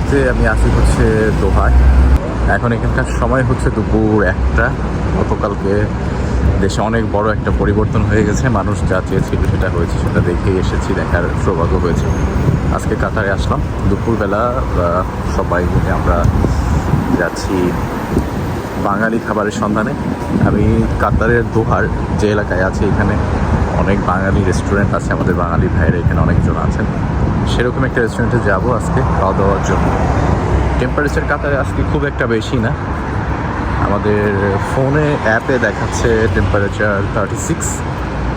মুহূর্তে আমি আসি হচ্ছে দোহায়। এখন এখানকার সময় হচ্ছে দুপুর একটা। গতকালকে দেশে অনেক বড় একটা পরিবর্তন হয়ে গেছে। মানুষ যা চেয়েছিল সেটা হয়েছে, সেটা দেখেই এসেছি, দেখার সৌভাগ্য হয়েছে। আজকে কাতারে আসলাম। দুপুরবেলা সবাই মিলে আমরা যাচ্ছি বাঙালি খাবারের সন্ধানে। আমি কাতারের দোহার যে এলাকায় আছি, এখানে অনেক বাঙালি রেস্টুরেন্ট আছে। আমাদের বাঙালি ভাইয়েরা এখানে অনেকজন আছেন। সেরকম একটা রেস্টুরেন্টে যাব আজকে খাওয়া দাওয়ার জন্য। টেম্পারেচার কাতারে আজকে খুব একটা বেশি না। আমাদের ফোনে অ্যাপে দেখাচ্ছে টেম্পারেচার থার্টি সিক্স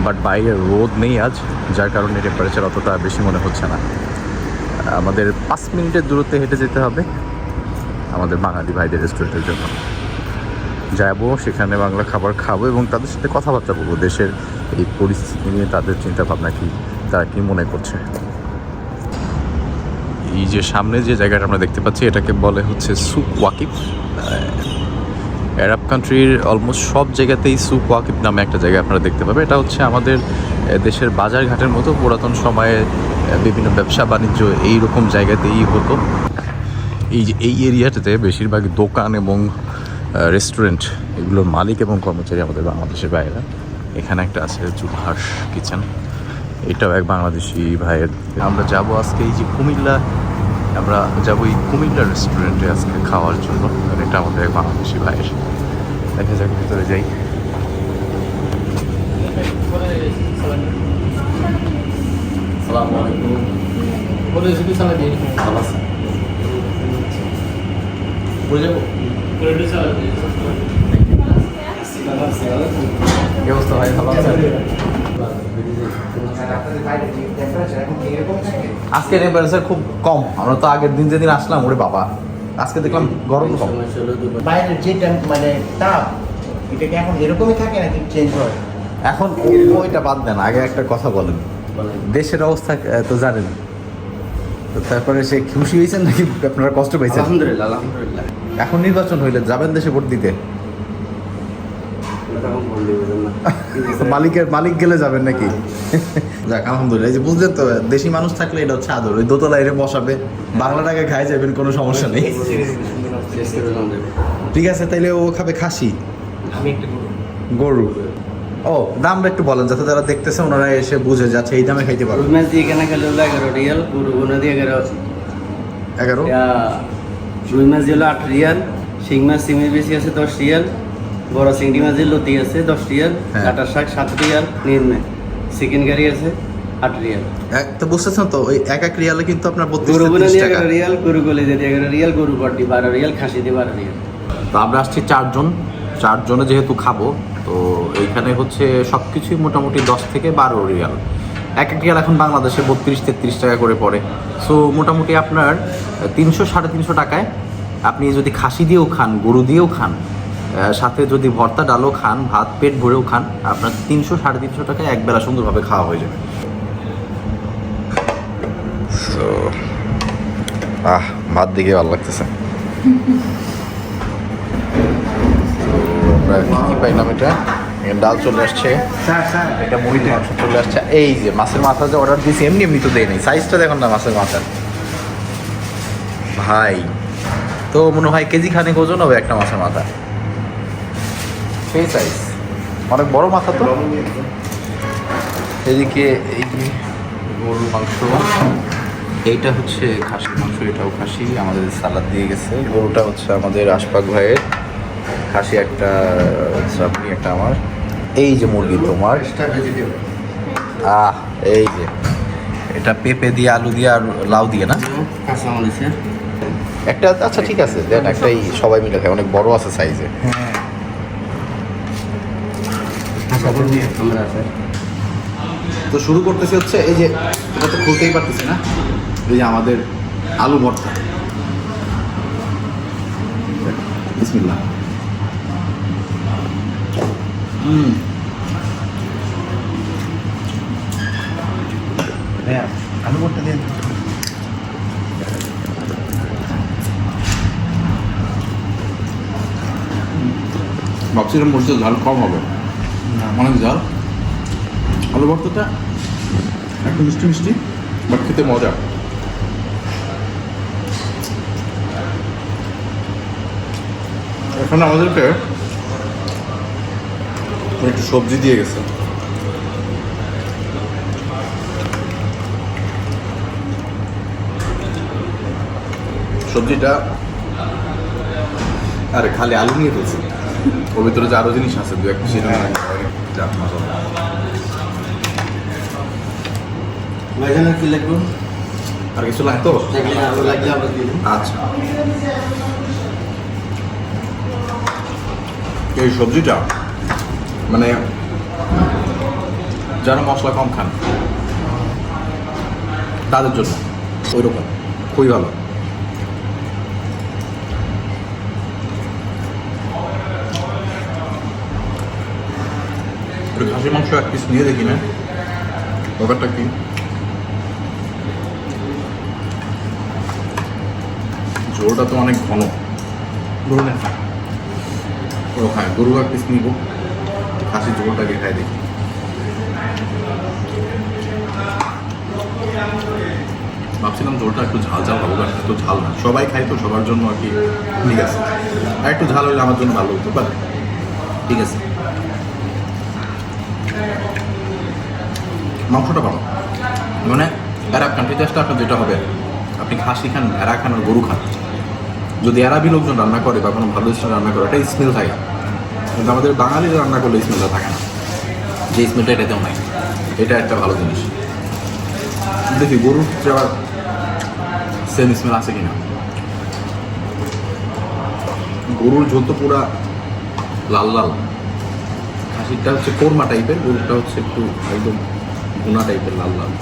বাট বাইরে রোদ নেই আজ, যার কারণে টেম্পারেচার অতটা বেশি মনে হচ্ছে না। আমাদের পাঁচ মিনিটের দূরত্বে হেঁটে যেতে হবে, আমাদের বাঙালি ভাইদের রেস্টুরেন্টের জন্য। যাব, সেখানে বাংলা খাবার খাব এবং তাদের সাথে কথাবার্তা বলব। দেশের এই পরিস্থিতি নিয়ে তাদের চিন্তা ভাবনা কি, তারা কি মনে করছে? এই যে সামনে যে জায়গাটা আমরা দেখতে পাচ্ছি, এটাকে বলে হচ্ছে সুক ওয়াকিব আরব কান্ট্রির অলমোস্ট সব জায়গাতেই সুক ওয়াকিব নামে একটা জায়গা আপনারা দেখতে পাবেন। এটা হচ্ছে আমাদের দেশের বাজার ঘাটের মতো পুরাতন সময়ে বিভিন্ন ব্যবসা বাণিজ্য এই রকম জায়গাতেই হতো। এই যে, এই এরিয়াটাতে বেশিরভাগ দোকান এবং রেস্টুরেন্ট এগুলোর মালিক এবং কর্মচারী আমাদের বাংলাদেশের বাইরে। এখানে একটা আছে জুলহাস কিচেন। এটাও এক বাংলাদেশি ভাইয়ের। আমরা যাব আজকে এই যে কুমিল্লা আমরা যাব এই কুমিল্লা রেস্টুরেন্টে আজকে খাওয়ার জন্য। আর এটা আমাদের এক বাংলাদেশি ভাইয়ের। দেখা যাক ভিতরে যাই। সালামু কি অবস্থা ভাই ভালো আছেন আজকে টেম্পারেচার খুব কম। আমরা তো আগের দিন যেদিন আসলাম ওরে বাবা। আজকে দেখলাম গরম কম। বাইরের যে মানে তাপ এটা কি এখন এরকমই থাকে নাকি চেঞ্জ হয়? এখন ওইটা বাদ দেন আগে একটা কথা বলেন। দেশের অবস্থা তো জানেন। তো তারপরে সে খুশি হয়েছেন নাকি আপনারা কষ্ট পাইছেন? আলহামদুলিল্লাহ আলহামদুলিল্লাহ। এখন নির্বাচন হইলে যাবেন দেশে ভোট দিতে তখন ফোন দিবেন না মালিকের মালিক গেলে যাবেন নাকি? যাক আলহামদুলিল্লাহ। এই যে বুঝলেন তো দেশি মানুষ থাকলে এটা হচ্ছে আদর। ওই দোতলা এনে বসাবে বাংলা টাকা খাই যাবেন কোনো সমস্যা নেই। ঠিক আছে তাইলে ও খাবে খাসি? আমি গরু। ও দামটা একটু বলেন যাতে যারা দেখতেছে ওনারা এসে বুঝে যাচ্ছে এই দামে খাইতে পারবে। রুই মাছ দিয়ে কেনা খেলে হলো এগারো রিয়াল পুরো গুনা দিয়ে এগারো এগারো? রুই মাছ দিয়ে হলো আট রিয়াল শিং মাছ সিমের বেশি আছে দশ রিয়াল বড় চিংড়ি মাছের লতি আছে দশ রিয়াল হ্যাঁ। কাটার শাক সাত রিয়াল নির্মে চিকেন কারি আছে আট রিয়াল। এক তো বুঝতেছেন তো ওই এক এক রিয়ালে কিন্তু আপনার বত্রিশ টাকা। রিয়াল গরু গলে দিয়ে এগারো রিয়াল গরু বড্ডি বারো রিয়াল খাসি দিয়ে বারো রিয়াল। তো আমরা আসছি চারজন। চারজনে যেহেতু খাব তো এইখানে হচ্ছে সব কিছুই মোটামুটি দশ থেকে বারো রিয়াল। এক এক রিয়াল এখন বাংলাদেশে বত্রিশ তেত্রিশ টাকা করে পড়ে। সো মোটামুটি আপনার তিনশো সাড়ে তিনশো টাকায় আপনি যদি খাসি দিয়েও খান গরু দিয়েও খান সাথে যদি ভর্তা ডালও খান ভাত পেট ভরেও খান আপনার তিনশো সাড়ে তিনশো টাকায় একবেলা সুন্দরভাবে খাওয়া হয়ে যাবে। আহ ভাত দেখে ভালো লাগতেছে। আমরা কি পাইলাম এটা? ডাল চলে আসছে। Sir sir. এটা মুড়িতে মাংস চলে আসছে। এই যে মাছের মাথা যে অর্ডার দিয়েছি এমনি এমনি তো দেয় নেই। সাইজটা দেখুন না মাছের মাথার ভাই তো মনে হয় কেজি খানেক ওজন হবে একটা মাছের মাথা। সেই সাইজ অনেক বড় মাথা তো। এদিকে এই যে গরুর মাংস। এইটা হচ্ছে খাসির মাংস এটাও খাসি আমাদের সালাদ দিয়ে গেছে। গরুটা হচ্ছে আমাদের আশপাক ভাইয়ের। খাসি একটা চাপনি একটা আমার। এই যে মুরগি তোমার। আহ এই যে। এটা পেঁপে দিয়ে আলু দিয়ে আর লাউ দিয়ে না? একটা আচ্ছা ঠিক আছে দেন একটাই সবাই মিলে খায় অনেক বড় আছে সাইজে আমরা আছে। তো শুরু করতেছি হচ্ছে, এই যে এটা তো খুলতেই পারতেছি না, এই যে আমাদের আলু ভর্তা। বিসমিল্লাহ। হুম। আলু ভর্তা দিন। ভাবছিলাম মরিচের ঝাল কম হবে। অনেক জাল আলু ভর্তাটা একটু মিষ্টি মিষ্টি, বাট খেতে মজা। এখন আমাদেরকে একটু সবজি দিয়ে গেছে। সবজিটা আরে খালি আলু নিয়ে ফেলছে। ওর ভিতরে যে আরও জিনিস আছে, দু এক সেটা যাক মশলা ভাইজানের কি লাগবে? আর কিছু লাগতো? লাগলে আমরা। আচ্ছা। এই সবজিটা মানে যারা মশলা কম খান তাদের জন্য ওই রকম খুবই ভালো। একটু খাসির মাংস এক পিস নিয়ে দেখি না। ব্যাপারটা কি? ঝোলটা তো অনেক ঘন। গরু না ও হ্যাঁ গরু এক পিস নিব। খাসির ঝোলটাকে খাই দেখি। ভাবছিলাম ঝোলটা একটু ঝাল ঝাল হবে বাট একটু ঝাল না। সবাই খাই তো সবার জন্য আর কি। ঠিক আছে। আর একটু ঝাল হলে আমার জন্য ভালো হতো বাট ঠিক আছে। মাংসটা ভালো। মানে অ্যারাব কান্ট্রি টেস্টটা আপনার যেটা হবে, আপনি খাসি খান, ভেড়া খান আর গরু খান। যদি অ্যারাবি লোকজন রান্না করে বা কোনো ভালো রান্না করে এটা স্মেল থাকে। কিন্তু আমাদের বাঙালিরা রান্না করলে স্মেলটা থাকে না। যে স্মেলটা এটাতেও নাই এটা একটা ভালো জিনিস। দেখি গরুর আবার সেম স্মেল আছে কিনা। গরুর ঝোল তো পুরা লাল লাল। খাসিটা হচ্ছে কোরমা টাইপের গরুটা হচ্ছে একটু একদম গুনা টাইপের লাল লাল।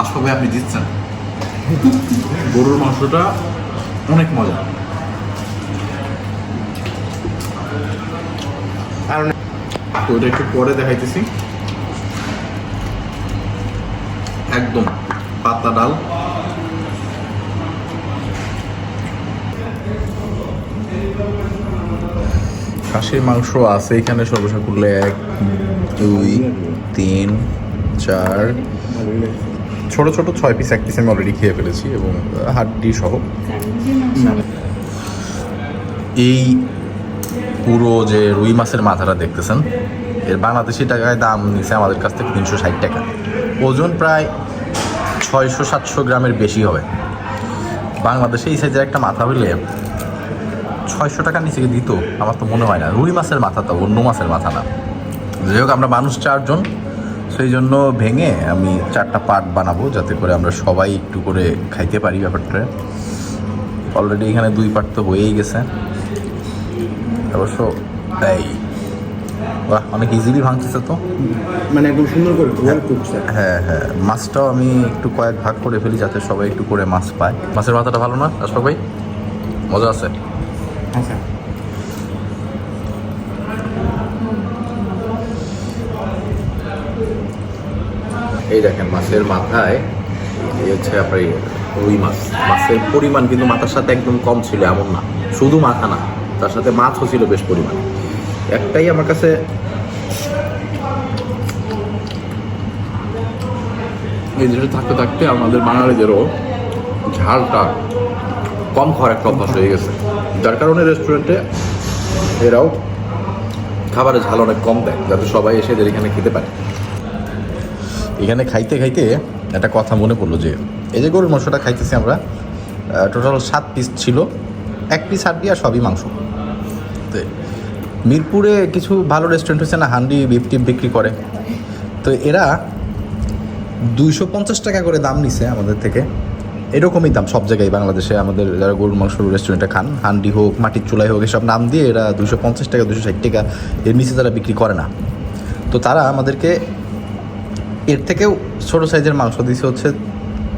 আসলে আপনি দিচ্ছেন গরুর মাংসটা অনেক মজা। আর তো এটা একটু পরে দেখাইতেছি। একদম পাতা ডাল। খাসির মাংস আছে এখানে সর্বসা করলে এক, দুই, তিন, চার। ছোট ছোট ছয় পিস এক পিস আমি অলরেডি খেয়ে ফেলেছি এবং হাড্ডি সহ। এই পুরো যে রুই মাছের মাথাটা দেখতেছেন, এর বাংলাদেশি টাকায় দাম নিছে আমাদের কাছ থেকে তিনশো ষাট টাকা। ওজন প্রায় ছয়শো সাতশো গ্রামের বেশি হবে। বাংলাদেশে এই সাইজের একটা মাথা হইলে ছয়শো টাকার নিচে দিত আমার তো মনে হয় না। রুই মাছের মাথা তো অন্য মাছের মাথা না। যাই হোক আমরা মানুষ চারজন সেই জন্য ভেঙে আমি চারটা পার্ট বানাবো যাতে করে আমরা সবাই একটু করে খাইতে পারি ব্যাপারটা। অলরেডি এখানে দুই পার্ট তো হয়েই গেছে। অবশ্য এই বাহ অনেক ইজিলি ভাঙতেছে তো। মানে একদম সুন্দর করে হ্যাঁ হ্যাঁ মাছটাও আমি একটু কয়েক ভাগ করে ফেলি যাতে সবাই একটু করে মাছ পায়। মাছের মাথাটা ভালো না আশফাক ভাই? মজা আছে? আচ্ছা। এই দেখেন, মাছের মাথায়, এই হচ্ছে আপনার রুই মাছ। মাছের পরিমাণ কিন্তু মাথার সাথে একদম কম ছিল, এমন না। শুধু মাথা না, তার সাথে মাছও ছিল বেশ পরিমাণ। একটাই আমার কাছে এই জিনিসটা থাকতে থাকতে আমাদের বাঙালিদেরও ঝালটা কম খাওয়ার একটা অভ্যাস হয়ে গেছে। যার কারণে রেস্টুরেন্টে এরাও খাবারের ঝাল অনেক কম দেয়, যাতে সবাই এসে এদের এখানে খেতে পারে। এখানে খাইতে খাইতে একটা কথা মনে পড়ল যে, এই যে গরুর মাংসটা খাইতেছি আমরা টোটাল সাত পিস ছিল, এক পিস হাড্ডি আর সবই মাংস। তো মিরপুরে কিছু ভালো রেস্টুরেন্ট হচ্ছে না, হান্ডি বিফ টিপ বিক্রি করে। তো এরা দুইশো পঞ্চাশ টাকা করে দাম নিছে আমাদের থেকে। এরকমই দাম সব জায়গায় বাংলাদেশে। আমাদের যারা গরুর মাংস রেস্টুরেন্টে খান, হান্ডি হোক, মাটির চুলাই হোক, এসব নাম দিয়ে এরা দুশো পঞ্চাশ টাকা, দুশো ষাট টাকা এর নিচে তারা বিক্রি করে না। তো তারা আমাদেরকে এর থেকেও ছোটো সাইজের মাংস দিছে হচ্ছে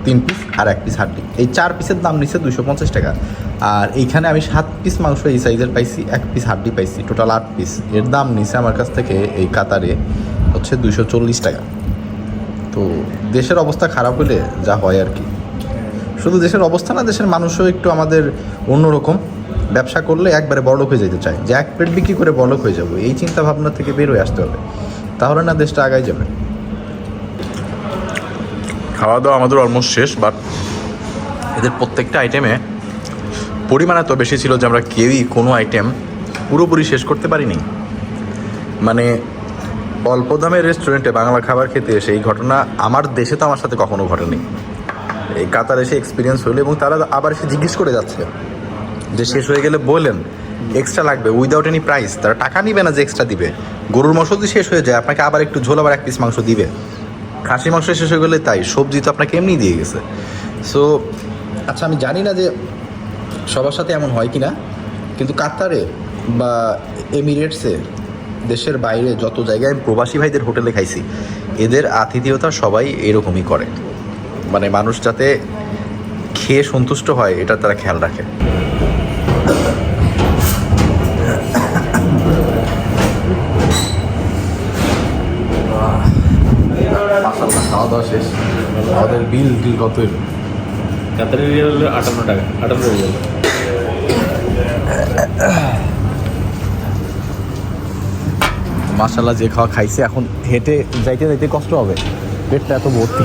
তিন পিস আর এক পিস হাড্ডি। এই চার পিসের দাম নিচ্ছে দুশো পঞ্চাশ টাকা। আর এইখানে আমি সাত পিস মাংস এই সাইজের পাইছি, এক পিস হাড্ডি পাইছি টোটাল আট পিস এর দাম নিছে আমার কাছ থেকে এই কাতারে হচ্ছে দুশো চল্লিশ টাকা। তো দেশের অবস্থা খারাপ হলে যা হয় আর কি। শুধু দেশের অবস্থা না, দেশের মানুষও একটু আমাদের অন্যরকম। ব্যবসা করলে একবারে বড়লোক হয়ে যেতে চায়। যে এক প্লেট বিক্রি করে বড়লোক হয়ে যাব, এই চিন্তা ভাবনা থেকে বের হয়ে আসতে হবে। তাহলে না দেশটা আগায় যাবে। খাওয়া দাওয়া আমাদের অলমোস্ট শেষ বাট এদের প্রত্যেকটা আইটেমে পরিমাণ এত বেশি ছিল যে আমরা কেউই কোনো আইটেম পুরোপুরি শেষ করতে পারিনি। মানে অল্প দামের রেস্টুরেন্টে বাংলা খাবার খেতে এসে এই ঘটনা আমার দেশে তো আমার সাথে কখনো ঘটেনি। এই কাতার এসে এক্সপিরিয়েন্স হলো এবং তারা আবার এসে জিজ্ঞেস করে যাচ্ছে যে শেষ হয়ে গেলে বলেন এক্সট্রা লাগবে উইদাউট এনি প্রাইস তারা টাকা নিবে না যে এক্সট্রা দিবে। গরুর মাংস যদি শেষ হয়ে যায়, আপনাকে আবার একটু ঝোল, আবার এক পিস মাংস দিবে। খাসি মাংস শেষ হয়ে গেলে তাই, সবজি তো আপনাকে এমনি দিয়ে গেছে। সো আচ্ছা আমি জানি না যে সবার সাথে এমন হয় কি না কিন্তু কাতারে বা এমিরেটসে দেশের বাইরে যত জায়গায় আমি প্রবাসী ভাইদের হোটেলে খাইছি, এদের আতিথেয়তা সবাই এরকমই করে। মানে মানুষ যাতে খেয়ে সন্তুষ্ট হয় এটা তারা খেয়াল রাখে। খাওয়া দাওয়া শেষ। আমাদের বিল টিল কত এলো কাতারের রিয়াল আটান্ন টাকা আটান্ন রিয়াল মাসাল্লাহ যে খাওয়া খাইছে এখন হেঁটে যাইতে যাইতে কষ্ট হবে। পেটটা এত ভর্তি।